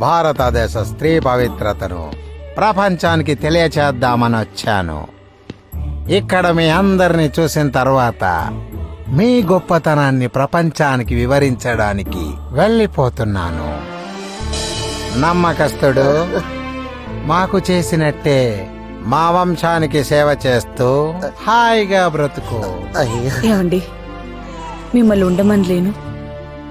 భారతదేశ స్త్రీ పవిత్రతను ప్రపంచానికి తెలియచేద్దామని వచ్చాను ఇక్కడ మీ అందరిని చూసిన తర్వాత మీ గొప్పతనాన్ని ప్రపంచానికి వివరించడానికి వెళ్ళిపోతున్నాను. నమ్మకస్తుడు మాకు చేసినట్టే మా వంశానికి సేవ చేస్తూ హాయిగా బ్రతుకు. ఏమండి మిమ్మల్ని ఉండమని లేను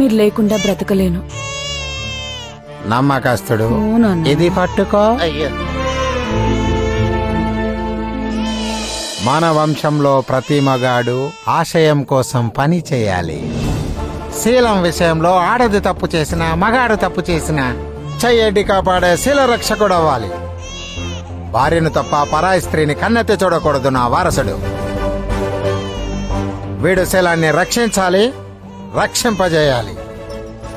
మీరు లేకుండా బ్రతకలేను. నమ్మకస్తుడు. ఇది పట్టుకో. మన వంశంలో ప్రతి మగాడు ఆశయం కోసం పని చేయాలి. శీలం విషయంలో ఆడది తప్పు చేసిన మగాడు తప్పు చేసిన చెయ్యడ్డి కాపాడే శీల రక్షకుడు అవ్వాలి. భార్యను తప్ప పరాయి స్త్రీని కన్నెత్తి చూడకూడదు నా వారసుడు. వీడు శీలాన్ని రక్షించాలి రక్షింపజేయాలి.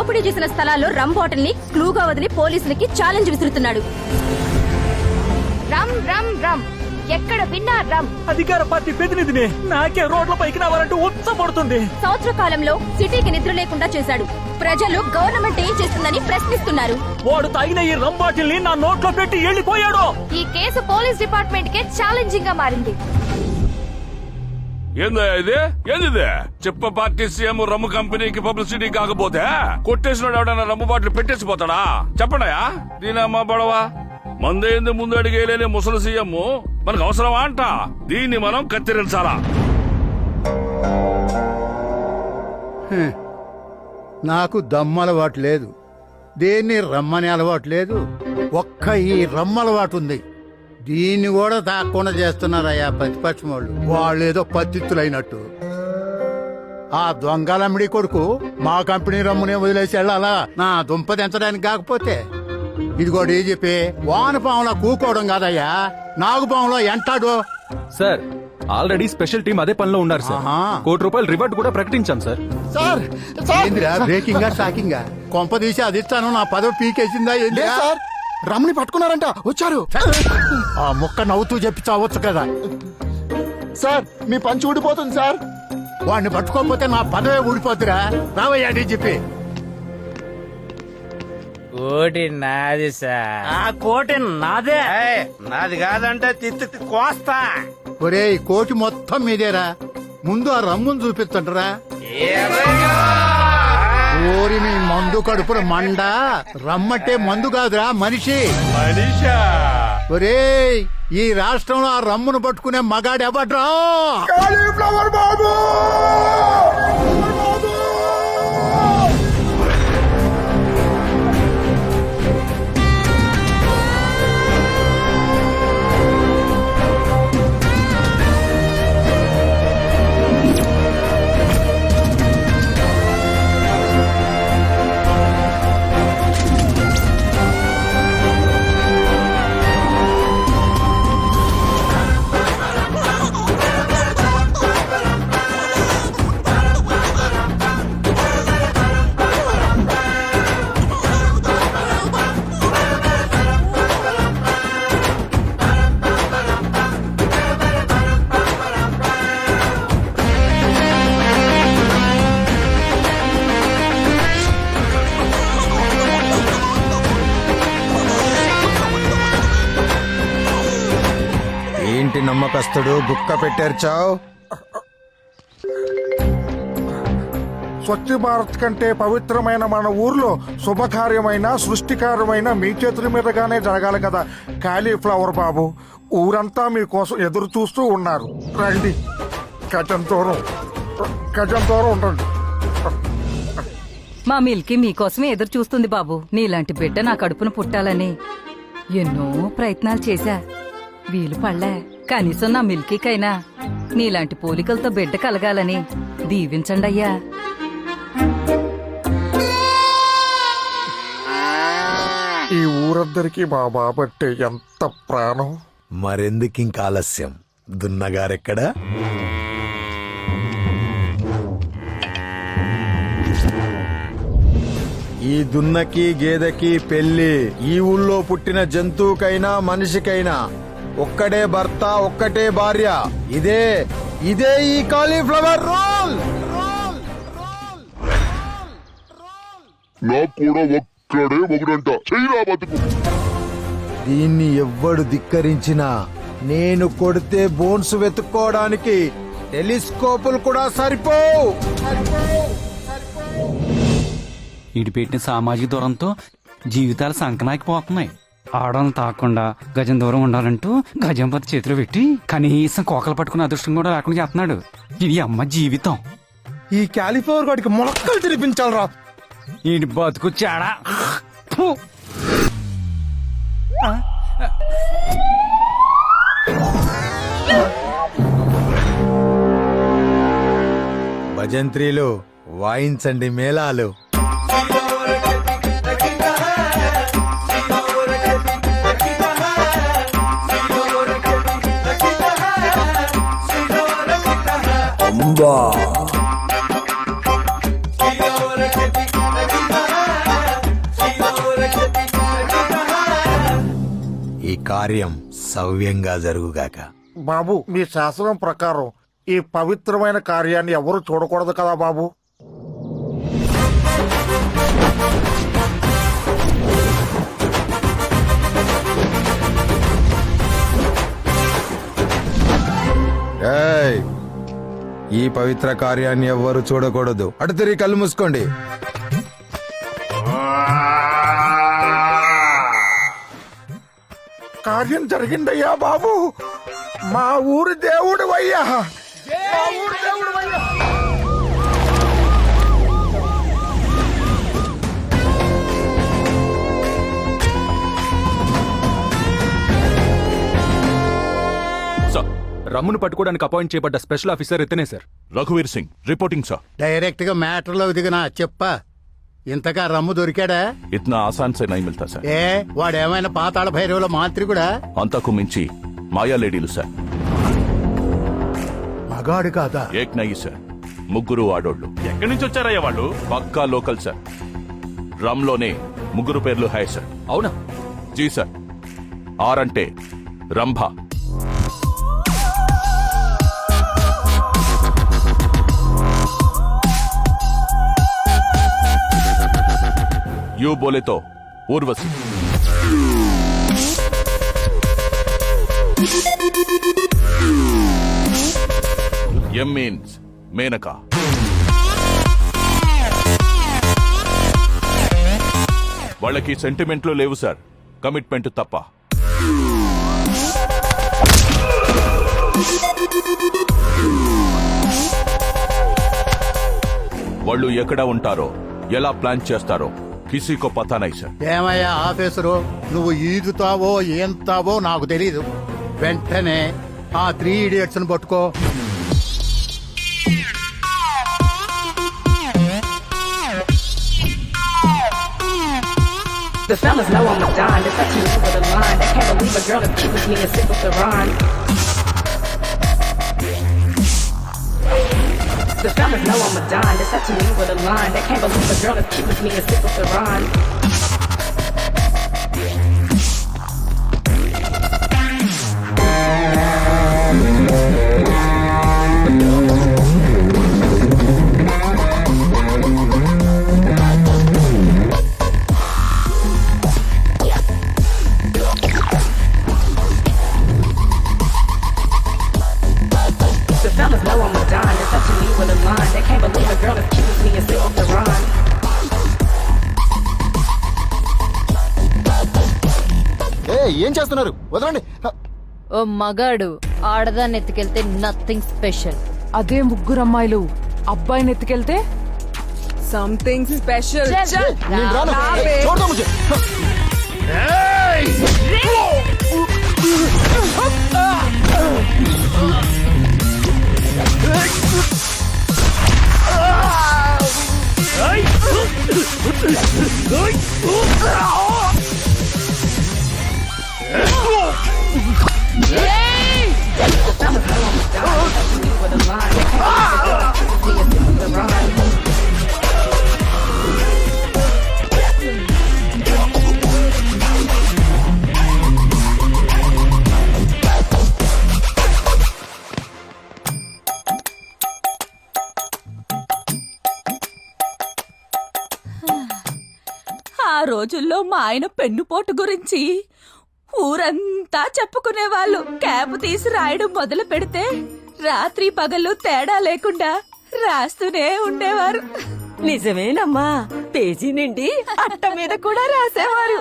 దోపిడీ చేసిన స్థలాల్లో రమ్ బాటిల్ని క్లూగా వదిలి పోలీసులకి ఛాలెంజ్ విసురుతున్నాడు. రమ్ రమ్ రమ్ ఎక్కడ విన్నా రమ్ అధికార పార్టీ ప్రతినిధిని నాకే రోడ్ల పైకి రావాలంటూ ఉత్సపడుతుంది సంవత్సర కాలంలో సిటీకి నిద్ర లేకుండా చేశాడు. ప్రజలు గవర్నమెంట్ ఏం చేస్తుందని ప్రశ్నిస్తున్నారు. వాడు తాగిన ఈ రంబాటిల్ని నా నోట్లో పెట్టి వెళ్ళిపోయాడు. ఈ కేసు పోలీస్ డిపార్ట్మెంట్ కే ఛాలెంజింగ్గా మారింది. ఏందో ఇది? ఏంది చెప్ప పార్టీ సీఎం రమ్ము కంపెనీకి పబ్లిసిటీ కాకపోతే కొట్టేసిన ఎవడన్నా రమ్ము బాటిల్ పెట్టేసి పోతాడా? చెప్పండియా దీనమ్మ బడవా? మందేంది ముందు అడిగేలేని ముసలి సీఎం మనకు అవసరమా అంట? దీన్ని మనం కత్తిరించాలా? నాకు దమ్ము అలవాటు లేదు. దేన్ని రమ్మని అలవాటు లేదు. ఒక్క ఈ రమ్మ అలవాటు ఉంది. దీన్ని కూడా తాకుండా చేస్తున్నారయ్యా ప్రతిపక్షం వాళ్ళు. వాళ్ళు ఏదో పత్తిత్తులైనట్టు ఆ దొంగలమ్మిడి కొడుకు మా కంపెనీ రమ్మునే వదిలేసి వెళ్ళాలా? నా దుంప దించడానికి కాకపోతే. ఇదిగో చెప్పి వానపాములో కూకోవడం కాదయ్యా. నాగుపాములో ఎంటాడు సార్ ఆల్రెడీ స్పెషల్ టీం అదే పనిలో ఉన్నారు సార్. ఆహా. కోటి రూపాయలు రివార్డ్ కూడా ప్రకటించాం సార్. Sir sir. ఏందిరా బ్రేకింగా షాకింగా కొంప తీసి అది ఇస్తాను నా పదవి పీకేసిందా ఏంది లేదు సార్. రమ్మని పట్టుకున్నారంట వచ్చారు. ఆ ముక్క నవ్వుతూ చెప్పి చావచ్చు కదా. సార్ మీ పంచి ఊడిపోతుంది సార్. వాడిని పట్టుకోకపోతే నా పదవే ఊడిపోతురా రావయ్యా చెప్పి కోటి నాది సార్. ఆ కోటి నాదే. నాది కాదంటే తిత్తి కోస్తా. ఒరే ఈ కోటి మొత్తం మీదేరా. ముందు ఆ రమ్మును చూపిస్తుంటరా. ఓరి మీ మందు కడుపుల మండ. రమ్మంటే మందు కాదురా మనిషి. మనీషా. ఒరేయ్ ఈ రాష్ట్రంలో ఆ రమ్మును పట్టుకునే మగాడు ఎవడ్రా ఏంటి నమ్మకస్తుడు గుక్క పెట్టేర్చావు. స్వచ్ఛ భారత్ కంటే పవిత్రమైన మన ఊర్లో శుభకార్యమైన సృష్టికార్యమైన మీ చేతుల మీదగానే జరగాలి కదా కాలీఫ్లవర్ బాబు. ఊరంతా మీకోసం ఎదురు చూస్తూ ఉన్నారు. రండి. గజం దూరం. గజం దూరం ఉండండి. మా మిల్కీ మీకోసమే ఎదురు చూస్తుంది బాబు. నీలాంటి బిడ్డ నా కడుపున పుట్టాలని. ఎన్నో ప్రయత్నాలు చేశా. వీలు పడలే. కనీసం నా మిల్కీకైనా. నీలాంటి పోలికలతో బిడ్డ కలగాలని దీవించండి అయ్యా. ఊరందరికీ మా బాబంటే ఎంత ప్రాణం? మరెందుకింక ఆలస్యం? దున్నగారెక్కడా? ఈ దున్నకి గేదెకి పెళ్ళి ఈ ఊళ్ళో పుట్టిన జంతువుకైనా మనిషికైనా ఒక్కడే భర్త ఒక్కటే భార్య. ఇదే ఇదే ఈ కాలీఫ్లవర్ రోల్! నాకు కూడా ఒక్కడే ఒకడంట చెయ్యిరా బతుకు. దీన్ని ఎవ్వడు ధిక్కరించినా నేను కొడితే బోన్స్ వెతుక్కోవడానికి టెలిస్కోపులు కూడా సరిపోవు ఇటు పెట్టిన సామాజిక దూరంతో జీవితాలు సంకనాకిపోతున్నాయి. ఆడవాళ్ళని తాకుండా గజం దూరం ఉండాలంటూ గజం పత్తి చేతిలో పెట్టి కనీసం కోకలు పట్టుకున్న అదృష్టం కూడా లేకుండా చేస్తున్నాడు. ఇది అమ్మ జీవితం. ఈ కాలీఫ్లవర్ వాడికి మొలక్కలు తినిపించాలరా. ఈ బతుకు చాడా. భజంత్రీలు వాయించండి మేళాలు. ఈ కార్యం సవ్యంగా జరుగుగాక. బాబు మీ శాసనం ప్రకారం ఈ పవిత్రమైన కార్యాన్ని ఎవరు చూడకూడదు కదా బాబు? ఈ పవిత్ర కార్యాన్ని ఎవ్వరు చూడకూడదు. అటు తిరిగి కళ్ళు మూసుకోండి. కార్యం జరిగిందయ్యా బాబు. మా ఊరి దేవుడు అయ్యా. మా ఊరి దేవుడు అయ్యా రమ్మును పట్టుకోవడానికి అపాయింట్ చేయబడ్డ స్పెషల్ ఆఫీసర్ ఎత్తనే సార్. రఘువీర్ సింగ్ రిపోర్టింగ్ సార్. డైరెక్ట్గా మ్యాటర్లో దిగినా చెప్పా. ఇంతగా రమ్ము దొరికాడా? ఇతనా ఆసాన్ సే నై మిల్తా సార్. ఏ వాడేమైనా పాతాళ భైరవుల మాంత్రికుడా అంతకు మించి మాయా లేడీలు సార్. మగాడు కాదా? ఏక్నయ్యి సార్. ముగ్గురు ఆడోళ్ళు. ఎక్కడి నుంచి వచ్చారయ్య వాళ్ళు? పక్కా లోకల్ సార్. రమ్లోనే ముగ్గురు పేర్లు హాయ్ సార్. అవునా? G sir. ఆర్ అంటే రంభ. యూ బోలే తో ఊర్వశి. M means Maneka. వాళ్ళకి సెంటిమెంట్లు లేవు సార్. కమిట్మెంట్ తప్ప. వాళ్ళు ఎక్కడ ఉంటారో ఎలా ప్లాన్ చేస్తారో. కిసీకో పతా నై సార్ ఏమయ్యా ఆఫీసరు నువ్వు ఈదుతావో ఏంతావో నాకు తెలీదు వెంటనే ఆ త్రీ ఇడియట్స్ పట్టుకో The fellas know I'm a dime. They touch me over the line. They can't believe a girl that keep with me and sip with the rhyme. The fellas know I'm a dime. They set to me over the line. They can't believe a girl that's keep with me is sip with the rhyme. ఏ చేస్తున్నారు? వదలండి. ఓ మగాడు ఆడదాన్ని ఎత్తుకెళ్తే nothing special అదే ముగ్గురు అమ్మాయిలు అబ్బాయిని ఎత్తుకెళ్తే something special నేను రాను. చూడదా ముझे ఆ రోజుల్లో మా ఆయన పెన్నుపోటు గురించి ఊరంతా చెప్పుకునేవాళ్ళు. క్యాబ్ తీసి రాయడం మొదలు పెడితే రాత్రి పగలు తేడా లేకుండా రాస్తూనే ఉండేవారు. నిజమేనమ్మా పేజీ నిండి అట్ట మీద కూడా రాసేవారు.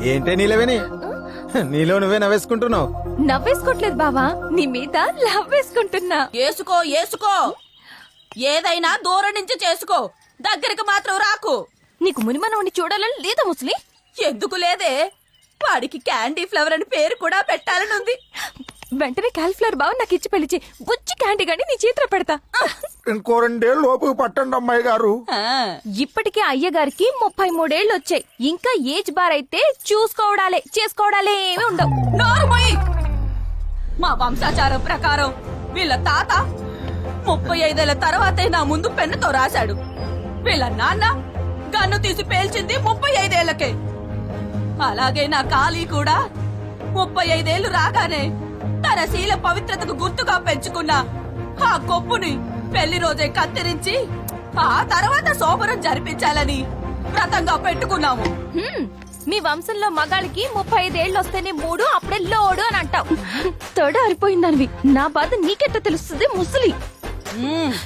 ఏంటే నీలవేని నీలో నువ్వే నవ్వేసుకుంటున్నావు. నవ్వేసుకోవట్లేదు బావా నీ మీద లవ్ వేసుకుంటున్నా. ఏసుకో ఏసుకో. ఏదైనా దూరం నుంచి చేసుకో. దగ్గరికి మాత్రం రాకు. నీకు మునిమనవని చూడాలని లేదా ముసలి? ఎందుకు లేదే? వాడికి క్యాండీ ఫ్లవర్ అని పేరు కూడా పెట్టాలని ఉంది. వెంటనే క్యాలిఫ్లవర్ బావ నాకు ఇచ్చి పెళ్ళిచి బుచ్చి క్యాండీ గాని నీ చేతిలో పెడతా. ఇంకో రెండేళ్ళు లోపు పట్టండి అమ్మాయి గారు. ఇప్పటికే అయ్యగారికి ముప్పై మూడేళ్ళు వచ్చాయి. ఇంకా ఏజ్ బార్ అయితే చూసుకోవడాలే చేసుకోవడాలే ఏమి ఉండవు. మా వంశాచారం ప్రకారం వీళ్ళ తాత ముప్పై ఐదేళ్ళ తర్వాతే నా ముందు పెన్నుతో రాశాడు. వీళ్ళ నాన్న గన్ను తీసి పేల్చింది ముప్పై ఐదేళ్ళకే. అలాగే నా కాళీ కూడా ముప్పై ఐదేళ్ళు రాగానే తన శీల పవిత్రతకు గుర్తుగా పెంచుకున్న ఆ కొప్పుని పెళ్ళి రోజే కత్తిరించి ఆ తర్వాత శోభనం జరిపించాలని వ్రతంగా పెట్టుకున్నాము. మీ వంశంలో మగాళ్ళకి ముప్పై ఐదేళ్ళు వస్తేనే మూడు అప్పుడే లోడు అని అంటావు. తొడ అరిపోయిందనివి. నా బాధ నీకెట్ట తెలుస్తుంది ముసలి?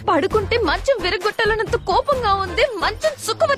పడుకుంటే మంచం విరగొట్టాలన్నంత కోపంగా ఉంది మంచం సుఖవతి